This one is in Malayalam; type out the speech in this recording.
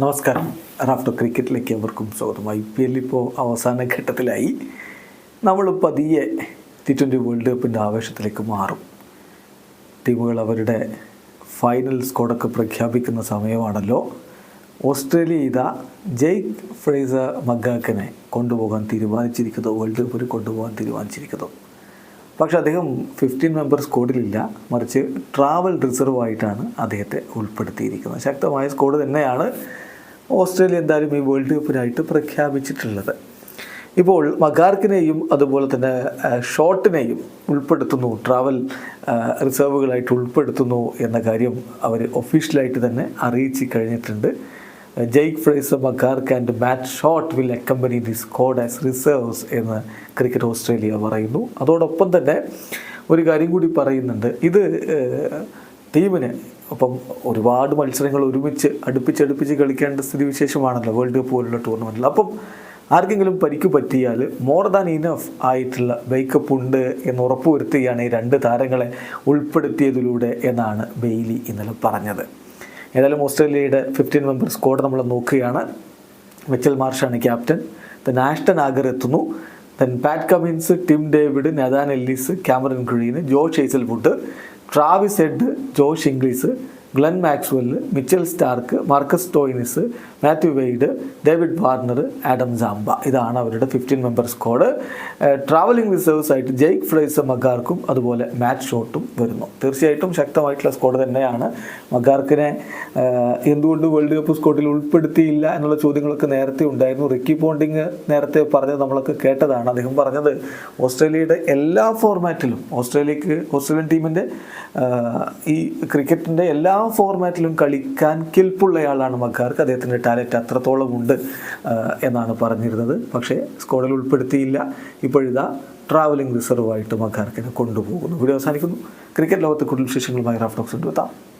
നമസ്കാരം. റാഫ്റ്റർ ക്രിക്കറ്റിലേക്ക് അവർക്കും സ്വാഗതം. ഐ പി എൽ ഇപ്പോൾ അവസാന ഘട്ടത്തിലായി നമ്മൾ പതിയെ ടി ട്വന്റി വേൾഡ് കപ്പിന്റെ ആവേശത്തിലേക്ക് മാറും. ടീമുകൾ അവരുടെ ഫൈനൽ സ്കോഡൊക്കെ പ്രഖ്യാപിക്കുന്ന സമയമാണല്ലോ. ഓസ്ട്രേലിയ ഇതാ ജെയ്ക്ക് ഫ്രേസർ മഗാക്കനെ കൊണ്ടുപോകാൻ തീരുമാനിച്ചിരിക്കുന്നു. വേൾഡ് കപ്പിൽ കൊണ്ടുപോകാൻ തീരുമാനിച്ചിരിക്കുന്നു. പക്ഷെ അദ്ദേഹം ഫിഫ്റ്റീൻ മെമ്പർ സ്കോഡിലില്ല മറിച്ച് ട്രാവൽ റിസർവ് ആയിട്ടാണ് അദ്ദേഹത്തെ ഉൾപ്പെടുത്തിയിരിക്കുന്നത്. ശക്തമായ സ്കോഡ് തന്നെയാണ് ഓസ്ട്രേലിയ എന്തായാലും ഈ വേൾഡ് കപ്പിനായിട്ട് പ്രഖ്യാപിച്ചിട്ടുള്ളത്. ഇപ്പോൾ മഗാർക്കിനെയും അതുപോലെ തന്നെ ഷോട്ടിനെയും ഉൾപ്പെടുത്തുന്നു ട്രാവൽ റിസർവുകളായിട്ട് ഉൾപ്പെടുത്തുന്നു എന്ന കാര്യം അവർ ഒഫീഷ്യലായിട്ട് തന്നെ അറിയിച്ച് കഴിഞ്ഞിട്ടുണ്ട്. Jake Fraser McGurk and Matt Short will accompany the squad as reserves എന്ന് ക്രിക്കറ്റ് ഓസ്ട്രേലിയ പറയുന്നു. അതോടൊപ്പം തന്നെ ഒരു കാര്യം കൂടി പറയുന്നുണ്ട്. ഇത് ടീമിന് ഒപ്പം ഒരുപാട് മത്സരങ്ങൾ ഒരുമിച്ച് അടുപ്പിച്ചടുപ്പിച്ച് കളിക്കേണ്ട സ്ഥിതിവിശേഷമാണല്ലോ വേൾഡ് കപ്പ് പോലുള്ള ടൂർണമെന്റിൽ അപ്പം ആർക്കെങ്കിലും പരിക്ക് പറ്റിയാൽ മോർ ദാൻ ഇനഫ് ആയിട്ടുള്ള ബേക്കപ്പ് ഉണ്ട് എന്ന് ഉറപ്പുവരുത്തുകയാണ് ഈ രണ്ട് താരങ്ങളെ ഉൾപ്പെടുത്തിയതിലൂടെ എന്നാണ് ബെയ്ലി ഇന്നലെ പറഞ്ഞത്. ഏതായാലും ഓസ്ട്രേലിയയുടെ ഫിഫ്റ്റീൻ മെമ്പർ സ്ക്വാഡ് നമ്മൾ നോക്കുകയാണ്. മിച്ചൽ മാർഷാണ് ക്യാപ്റ്റൻ ദ നാഷ്ടൻ ആഗർ എത്തുന്നു. Then Pat Cummins Tim David Nathan Ellis Cameron Green Josh Hazlewood Travis Head Josh Inglis Glenn Maxwell Mitchell Starc Marcus Stoinis Matthew Wade David Warner Adam Zampa ഇതാണ് അവരുടെ fifteen member squad travelling reserves ആയിട്ട് ജെയ്ക്ക് ഫ്രൈസർ മഗാർക്കും അതുപോലെ മാറ്റ് ഷോട്ടും വരുന്നു. തീർച്ചയായിട്ടും ശക്തമായിട്ടുള്ള സ്ക്വാഡ് തന്നെയാണ്. മഗാർക്കിനെ എന്തുകൊണ്ട് വേൾഡ് കപ്പ് സ്ക്വാഡിൽ ഉൾപ്പെടുത്തിയില്ല എന്നുള്ള ചോദ്യങ്ങളൊക്കെ നേരത്തെ ഉണ്ടായിരുന്നു. റിക്കി പോണ്ടിങ് നേരത്തെ പറഞ്ഞത് നമ്മളൊക്കെ കേട്ടതാണ്. അദ്ദേഹം പറഞ്ഞത് ഓസ്ട്രേലിയയുടെ എല്ലാ ഫോർമാറ്റിലും ഓസ്ട്രേലിയക്ക് ഓസ്ട്രേലിയൻ ടീമിന്റെ ഈ ക്രിക്കറ്റിന്റെ എല്ലാ ഫോർമാറ്റിലും കളിക്കാൻ കെൽപ്പുള്ളയാളാണ് മക്കാർക്ക്. അദ്ദേഹത്തിന്റെ ടാലന്റ് അത്രത്തോളം ഉണ്ട് എന്നാണ് പറഞ്ഞിരുന്നത്. പക്ഷേ സ്ക്വാഡിൽ ഉൾപ്പെടുത്തിയില്ല. ഇപ്പോഴിതാ ട്രാവലിംഗ് റിസർവായിട്ട് മക്കാർക്കിനെ കൊണ്ടുപോകുന്നു. വീഡിയോ അവസാനിക്കുന്നു. ക്രിക്കറ്റ് ലോകത്തെ കൂടുതൽ വിശേഷങ്ങളുമായി റാഫ്റ്റോക്സ് എത്താം.